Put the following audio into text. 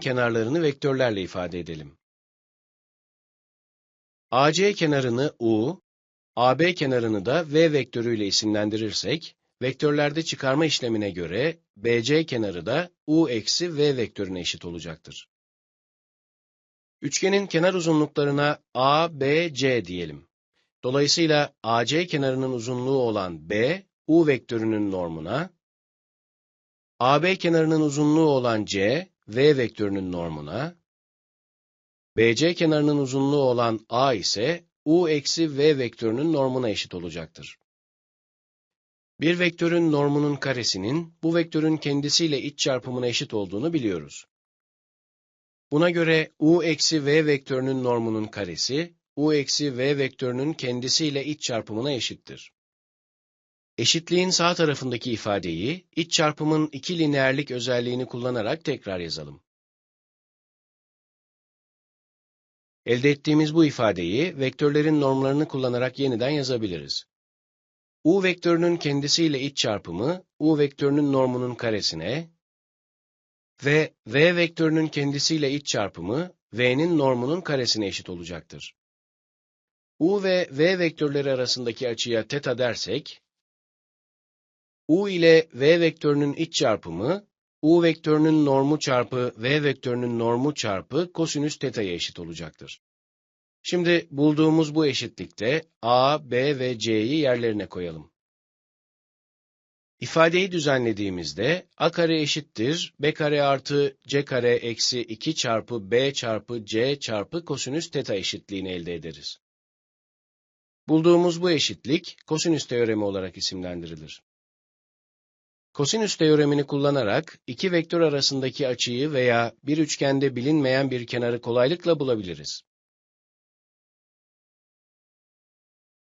kenarlarını vektörlerle ifade edelim. AC kenarını U, AB kenarını da V vektörüyle isimlendirirsek, vektörlerde çıkarma işlemine göre BC kenarı da U eksi V vektörüne eşit olacaktır. Üçgenin kenar uzunluklarına A, B, C diyelim. Dolayısıyla AC kenarının uzunluğu olan B, U vektörünün normuna, AB kenarının uzunluğu olan C, V vektörünün normuna, BC kenarının uzunluğu olan A ise U eksi V vektörünün normuna eşit olacaktır. Bir vektörün normunun karesinin bu vektörün kendisiyle iç çarpımına eşit olduğunu biliyoruz. Buna göre U eksi V vektörünün normunun karesi, U eksi V vektörünün kendisiyle iç çarpımına eşittir. Eşitliğin sağ tarafındaki ifadeyi, iç çarpımın iki lineerlik özelliğini kullanarak tekrar yazalım. Elde ettiğimiz bu ifadeyi, vektörlerin normlarını kullanarak yeniden yazabiliriz. U vektörünün kendisiyle iç çarpımı, U vektörünün normunun karesine ve V vektörünün kendisiyle iç çarpımı, V'nin normunun karesine eşit olacaktır. U ve V vektörleri arasındaki açıya teta dersek, U ile V vektörünün iç çarpımı, U vektörünün normu çarpı V vektörünün normu çarpı kosinüs teta'ya eşit olacaktır. Şimdi bulduğumuz bu eşitlikte A, B ve C'yi yerlerine koyalım. İfadeyi düzenlediğimizde a kare eşittir b kare artı c kare eksi 2 çarpı b çarpı c çarpı kosinüs teta eşitliğini elde ederiz. Bulduğumuz bu eşitlik kosinüs teoremi olarak isimlendirilir. Kosinüs teoremini kullanarak iki vektör arasındaki açıyı veya bir üçgende bilinmeyen bir kenarı kolaylıkla bulabiliriz.